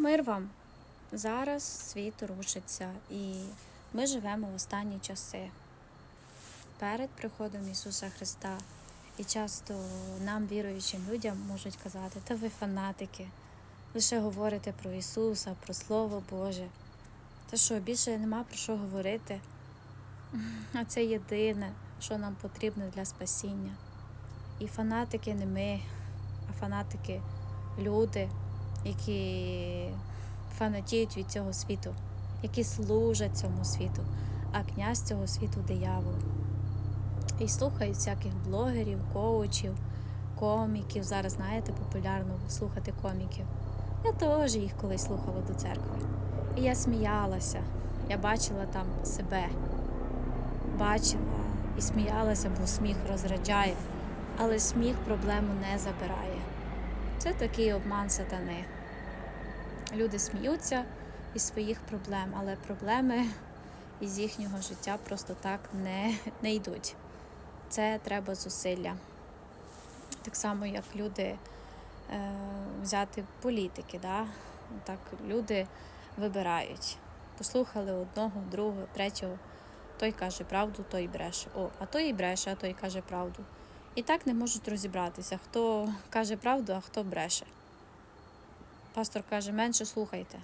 Мир вам! Зараз світ рушиться, і ми живемо в останні часи перед приходом Ісуса Христа. І часто нам, віруючим людям, можуть казати, та ви фанатики, лише говорите про Ісуса, про Слово Боже. Та що, більше нема про що говорити. А це єдине, що нам потрібно для спасіння. І фанатики не ми, а фанатики люди, які фанатіють від цього світу, які служать цьому світу, а князь цього світу диявол. І слухають всяких блогерів, коучів, коміків. Зараз знаєте, популярно слухати коміків. Я теж їх колись слухала до церкви. І я сміялася. Я бачила там себе. Бачила і сміялася, бо сміх розраджає, але сміх проблему не забирає. Це такий обман сатани. Люди сміються із своїх проблем, але проблеми із їхнього життя просто так не, не йдуть. Це треба зусилля. Так само, як люди е, взяти політики, да? так люди вибирають. Послухали одного, другого, третього. Той каже правду, той бреше. О, а той і бреше, а той каже правду. І так не можуть розібратися, хто каже правду, а хто бреше. Пастор каже, менше слухайте,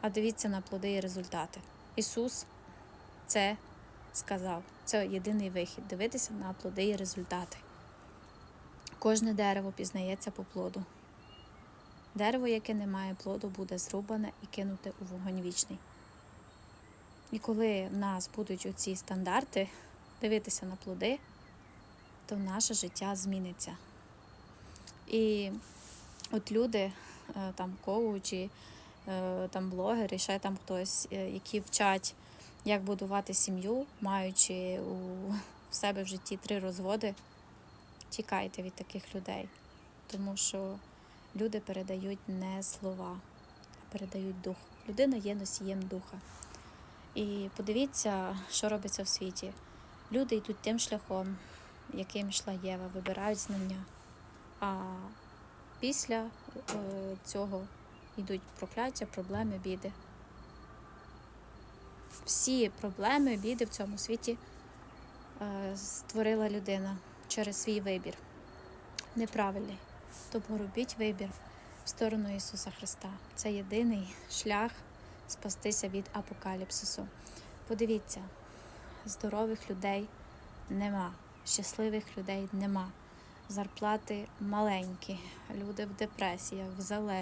а дивіться на плоди і результати. Ісус це сказав. Це єдиний вихід дивитися на плоди і результати. Кожне дерево пізнається по плоду. Дерево, яке не має плоду, буде зрубане і кинуте у вогонь вічний. І коли в нас будуть оці стандарти дивитися на плоди, то наше життя зміниться. І от люди, е, там коучі, е, там блогери, ще там хтось, е, які вчать, як будувати сім'ю, маючи у себе в житті три розводи, тікайте від таких людей, тому що люди передають не слова, а передають дух. Людина є носієм духа. І подивіться, що робиться в світі. Люди йдуть тим шляхом, яким йшла Єва, вибирають знання. А після е, цього йдуть прокляття, проблеми, біди. Всі проблеми, біди в цьому світі е, створила людина через свій вибір. Неправильний. Тому робіть вибір в сторону Ісуса Христа. Це єдиний шлях спастися від апокаліпсису. Подивіться, здорових людей нема, щасливих людей нема. Зарплати маленькі, люди в депресіях, в залежності.